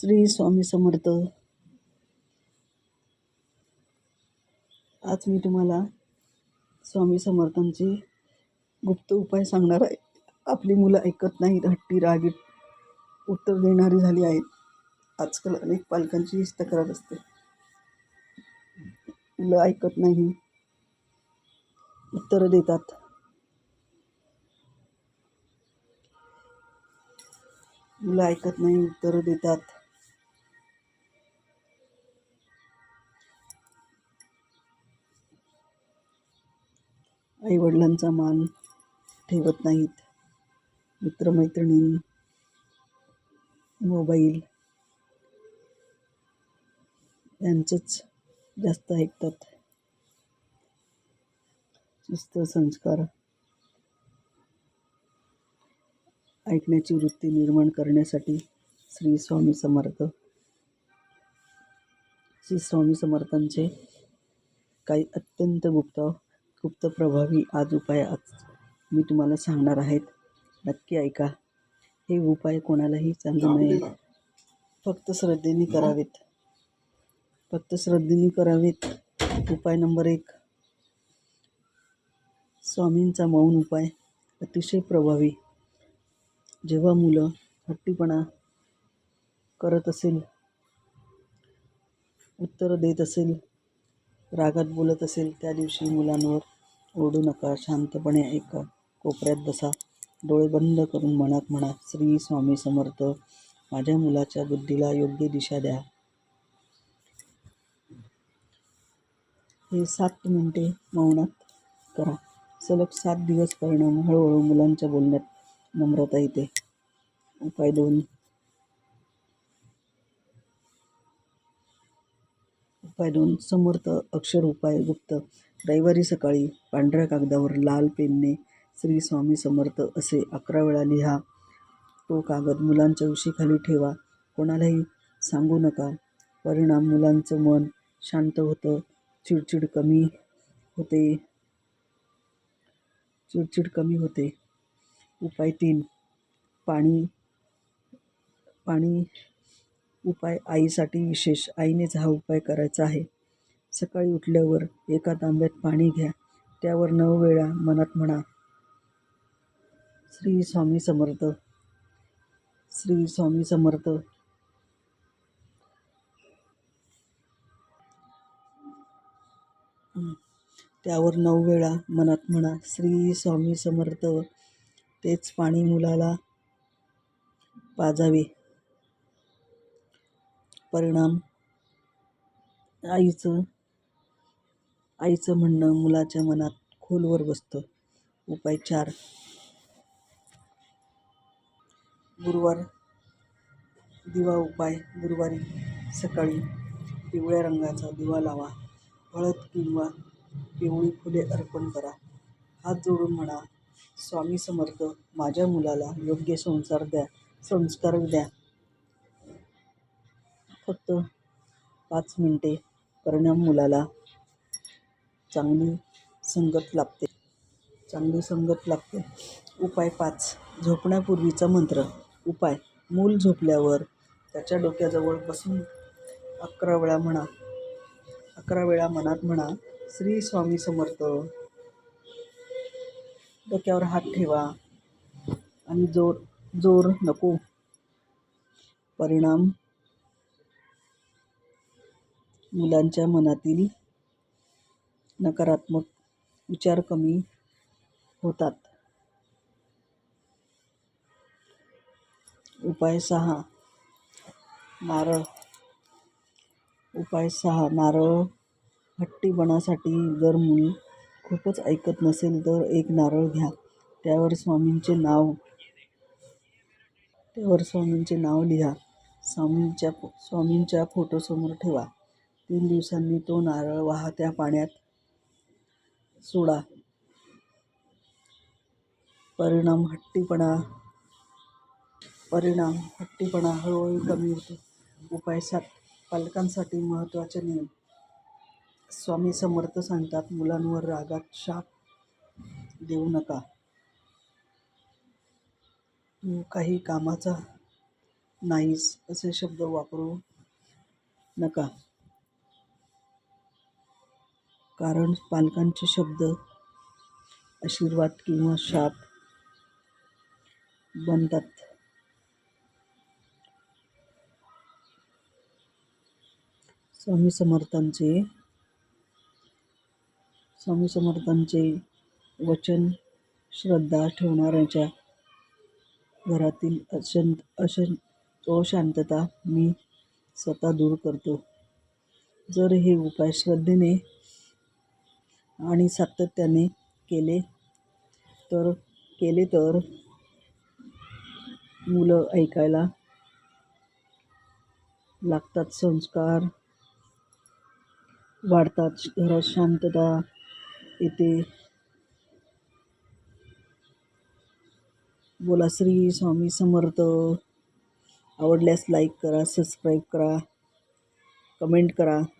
श्री स्वामी समर्थ. आज मी तुम्हाला स्वामी समर्थांचे गुप्त उपाय सांगणार आहे. आपली मुलं ऐकत नाहीत हट्टी रागीट उत्तर देणारी झाली आहेत. आजकाल अनेक पालकांची हीच तक्रार असते. मुलं ऐकत नाही उत्तरं देतात. मुलं ऐकत नाही उत्तरं देतात. आईवडिलांचा मान ठेवत नाहीत. मित्रमैत्रिणी मोबाईल यांचंच जास्त ऐकतात. शिस्त संस्कार ऐकण्याची वृत्ती निर्माण करण्यासाठी श्री स्वामी समर्थ श्री स्वामी समर्थांचे काही अत्यंत गुप्त गुप्त प्रभावी आज उपाय आज मी तुम्हाला सांगणार आहेत. नक्की ऐका. हे उपाय कोणालाही सांगू नये. फक्त श्रद्धेने करावेत. फक्त श्रद्धेने करावेत. उपाय नंबर एक. स्वामींचा मौन उपाय अतिशय प्रभावी. जेव्हा मुलं हट्टीपणा करत असेल उत्तर देत असेल रागात बोलत असेल त्या दिवशी मुलांवर. ओढू नका शांतपणे ऐका. कोपऱ्यात बसा. डोळे बंद करून मनात म्हणा श्री स्वामी समर्थ माझ्या मुलाच्या बुद्धीला योग्य दिशा द्या. हे सात मिनिटे मौनात करा. सलग सात दिवस परिणाम हळूहळू मुलांच्या बोलण्यात नम्रता येते. उपाय दोन. उपाय दोन समर्थ अक्षर उपाय गुप्त. रविवारी सकाळी पांढऱ्या कागदावर लाल पेनने श्री स्वामी समर्थ असे अकरा वेळा लिहा. तो कागद मुलांच्या उशीखाली ठेवा. कोणालाही सांगू नका. परिणाम मुलांचं मन शांत होतं. चिडचिड कमी होते. चिडचिड कमी होते. उपाय तीन. पाणी पाणी उपाय आईसाठी विशेष. आईनेच हा उपाय करायचा आहे. सकाळी उठल्यावर एका तांब्यात पाणी घ्या. त्यावर नऊ वेळा मनात म्हणा श्री स्वामी समर्थ श्री स्वामी समर्थ. त्यावर नऊ वेळा मनात म्हणा श्री स्वामी समर्थ. तेच पाणी मुलाला पाजावे. परिणाम. आईचं आईचं म्हणणं मुलाच्या मनात खोलवर बसतं. उपाय चार. गुरुवार दिवा उपाय. गुरुवारी सकाळी पिवळ्या रंगाचा दिवा लावा. हळद किंवा पिवळी फुले अर्पण करा. हात जोडून म्हणा स्वामी समर्थ माझ्या मुलाला योग्य संसार द्या संस्कार द्या फक्त पाच मिनटे परिणाम मुलाला चांगली संगत लागते चांगली संगत लागते उपाय पाच. झोपण्यापूर्वीचा मंत्र. उपाय. मूल झोपल्यावर त्याच्या डोक्याजवळ बसून अकरा वेळा म्हणा अकरा वेळा मनात म्हणा श्री स्वामी समर्थ डोक्यावर हात ठेवा आणि जोर जोर नको. परिणाम मुलांच्या मनातील नकारात्मक विचार कमी होतात. उपाय सहा. नारळ. उपाय सहा. नारळ हट्टीपणासाठी जर मूल खूपच ऐकत नसेल तर एक नारळ घ्या. त्यावर स्वामींचे नाव त्यावर स्वामींचे नाव लिहा. स्वामींच्या स्वामींच्या फोटोसमोर ठेवा. तीन दिवसांनी तो नारळ वाहत्या पाण्यात सोडा. परिणाम हट्टीपणा परिणाम हट्टीपणा हळूहळू कमी होतो. उपाय सात पालकांसाठी महत्त्वाचे नियम. स्वामी समर्थ सांगतात मुलांवर रागात शाप देऊ नका. तू काही कामाचा नाहीस असे शब्द वापरू नका. कारण पालकांचे शब्द आशीर्वाद किंवा शाप बनतात. स्वामी समर्थांचे स्वामी समर्थांचे वचन श्रद्धा ठेवणाऱ्याच्या घरातील अशांत अशांत अशांतता मी स्वतः दूर करतो. जर हे उपाय श्रद्धेने आणि सातत्याने केले. तर केले तर मुलं ऐकायला लागतात संस्कार वाढतात घरात शांतता येते. बोला श्री स्वामी समर्थ. आवडल्यास लाईक करा सबस्क्राईब करा कमेंट करा.